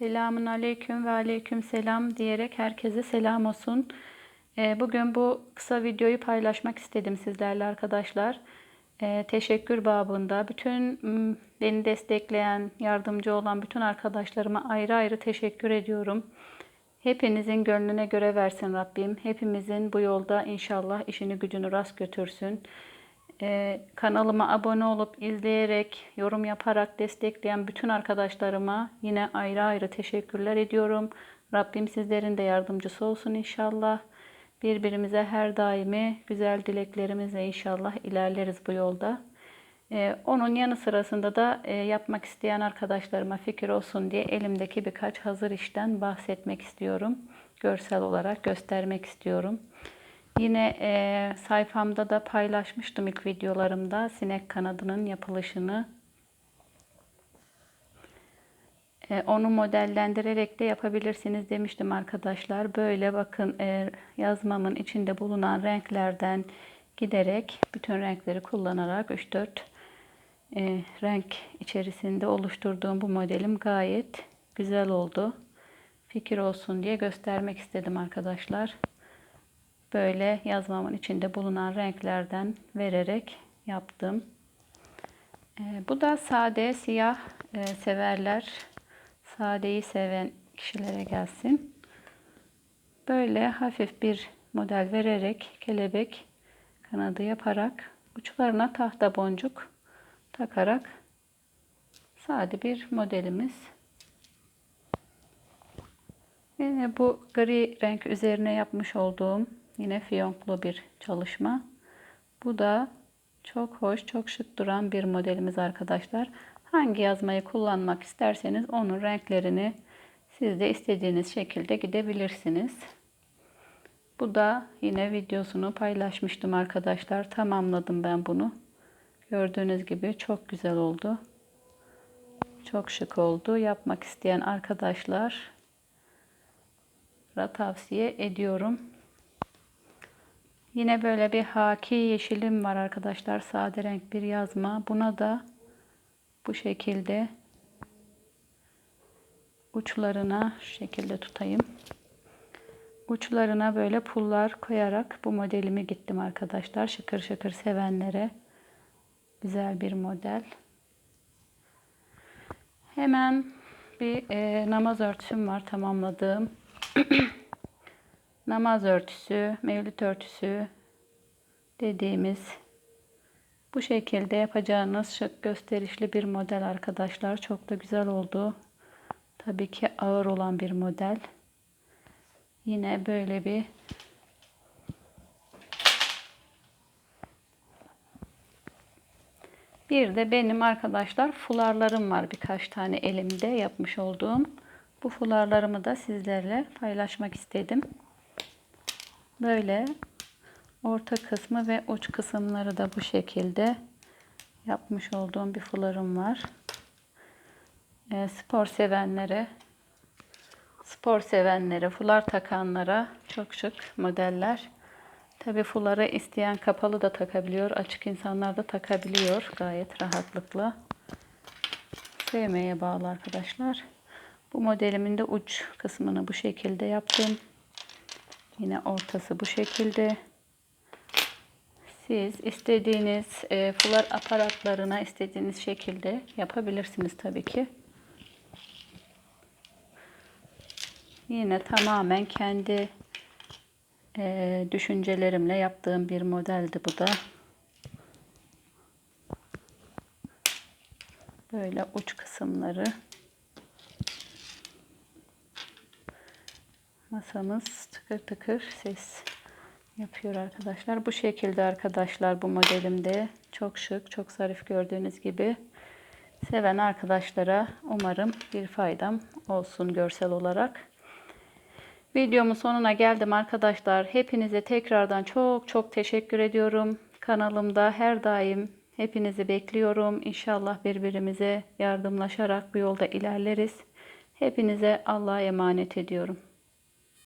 Selamun aleyküm ve aleyküm selam diyerek herkese selam olsun. Ee, Bugün bu kısa videoyu paylaşmak istedim sizlerle arkadaşlar. Ee, Teşekkür babında bütün beni destekleyen, yardımcı olan bütün arkadaşlarıma ayrı ayrı teşekkür ediyorum. Hepinizin gönlüne göre versin Rabbim. Hepimizin bu yolda inşallah işini gücünü rast götürsün. Ee, kanalıma abone olup izleyerek, yorum yaparak destekleyen bütün arkadaşlarıma yine ayrı ayrı teşekkürler ediyorum. Rabbim sizlerin de yardımcısı olsun inşallah. Birbirimize her daimi güzel dileklerimizle inşallah ilerleriz bu yolda. Ee, onun yanı sırasında da e, yapmak isteyen arkadaşlarıma fikir olsun diye elimdeki birkaç hazır işten bahsetmek istiyorum. Görsel olarak göstermek istiyorum. Yine e, sayfamda da paylaşmıştım ilk videolarımda sinek kanadının yapılışını. E, onu modellendirerek de yapabilirsiniz demiştim arkadaşlar. Böyle bakın e, yazmamın içinde bulunan renklerden giderek bütün renkleri kullanarak 3-4 e, renk içerisinde oluşturduğum bu modelim gayet güzel oldu. Fikir olsun diye göstermek istedim arkadaşlar böyle yazmamın içinde bulunan renklerden vererek yaptım. Ee, bu da sade siyah e, severler. Sadeyi seven kişilere gelsin. Böyle hafif bir model vererek kelebek kanadı yaparak uçlarına tahta boncuk takarak sade bir modelimiz. Yine bu gri renk üzerine yapmış olduğum Yine fiyonklu bir çalışma. Bu da çok hoş, çok şık duran bir modelimiz arkadaşlar. Hangi yazmayı kullanmak isterseniz onun renklerini siz de istediğiniz şekilde gidebilirsiniz. Bu da yine videosunu paylaşmıştım arkadaşlar. Tamamladım ben bunu. Gördüğünüz gibi çok güzel oldu. Çok şık oldu. Yapmak isteyen arkadaşlar tavsiye ediyorum. Yine böyle bir haki yeşilim var arkadaşlar. Sade renk bir yazma. Buna da bu şekilde uçlarına şu şekilde tutayım. Uçlarına böyle pullar koyarak bu modelimi gittim arkadaşlar. Şıkır şıkır sevenlere güzel bir model. Hemen bir e, namaz örtüsüm var tamamladığım. namaz örtüsü, mevlüt örtüsü dediğimiz bu şekilde yapacağınız şık gösterişli bir model arkadaşlar. Çok da güzel oldu. Tabii ki ağır olan bir model. Yine böyle bir Bir de benim arkadaşlar fularlarım var birkaç tane elimde yapmış olduğum. Bu fularlarımı da sizlerle paylaşmak istedim. Böyle orta kısmı ve uç kısımları da bu şekilde yapmış olduğum bir fularım var. E, spor sevenlere spor sevenlere, fular takanlara çok şık modeller. Tabi fuları isteyen kapalı da takabiliyor. Açık insanlar da takabiliyor gayet rahatlıkla. Sevmeye bağlı arkadaşlar. Bu modelimin de uç kısmını bu şekilde yaptım. Yine ortası bu şekilde. Siz istediğiniz e, fular aparatlarına istediğiniz şekilde yapabilirsiniz tabii ki. Yine tamamen kendi e, düşüncelerimle yaptığım bir modeldi bu da. Böyle uç kısımları. Masamız tıkır tıkır ses yapıyor arkadaşlar. Bu şekilde arkadaşlar bu modelimde çok şık, çok zarif gördüğünüz gibi. Seven arkadaşlara umarım bir faydam olsun görsel olarak. Videomun sonuna geldim arkadaşlar. Hepinize tekrardan çok çok teşekkür ediyorum. Kanalımda her daim hepinizi bekliyorum. İnşallah birbirimize yardımlaşarak bu yolda ilerleriz. Hepinize Allah'a emanet ediyorum.